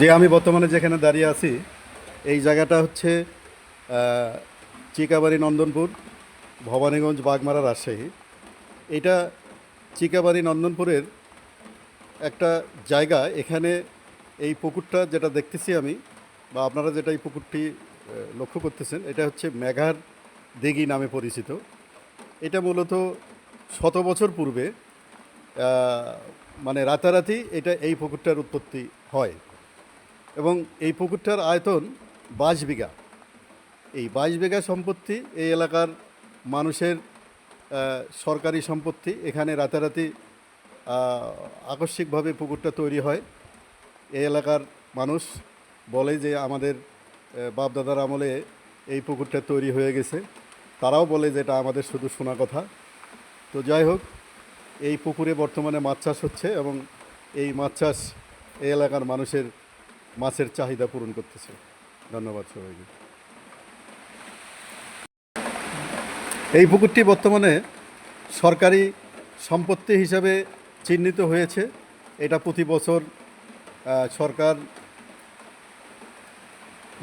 যে আমি বর্তমানে যেখানে দাঁড়িয়ে আছি, এই জায়গাটা হচ্ছে চিকাবাড়ি নন্দনপুর, ভবানীগঞ্জ, বাগমারা, রাজশাহী। এটা চিকাবাড়ি নন্দনপুরের একটা জায়গা। এখানে এই পুকুরটা যেটা দেখতেছি আমি, বা আপনারা যেটা এই পুকুরটি লক্ষ্য করতেছেন, এটা হচ্ছে মেঘার দিঘি নামে পরিচিত। এটা মূলত শত বছর পূর্বে মানে রাতারাতি এটা এই পুকুরটার উৎপত্তি হয়। এবং এই পুকুরটার আয়তন বাইশ বিঘা। এই বাইশ বিঘা সম্পত্তি এই এলাকার মানুষের সরকারি সম্পত্তি। এখানে রাতারাতি আকস্মিকভাবে পুকুরটা তৈরি হয়। এই এলাকার মানুষ বলে যে আমাদের বাপদাদার আমলে এই পুকুরটা তৈরি হয়ে গেছে। তারাও বলে যে এটা আমাদের শুধু শোনা কথা। তো যাই হোক, এই পুকুরে বর্তমানে মাছ চাষ হচ্ছে এবং এই মাছ চাষ এই এলাকার মানুষের মাছের চাহিদা পূরণ করতেছে। ধন্যবাদ সবাইকে। এই পুকুরটি বর্তমানে সরকারি সম্পত্তি হিসাবে চিহ্নিত হয়েছে। এটা প্রতি বছর সরকার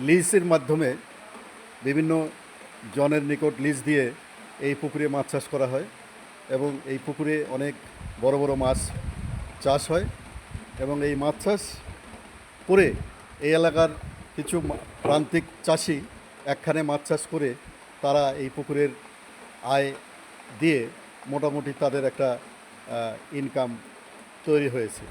লিজের মাধ্যমে বিভিন্ন জনের নিকট লিজ দিয়ে এই পুকুরে মাছ চাষ করা হয় এবং এই পুকুরে অনেক বড় বড় মাছ চাষ হয় এবং এই মাছ চাষ করে এই এলাকার কিছু প্রান্তিক চাষি একখানে মাছ চাষ করে তারা এই পুকুরের আয় দিয়ে মোটামুটি তাদের একটা ইনকাম তৈরি হয়েছে।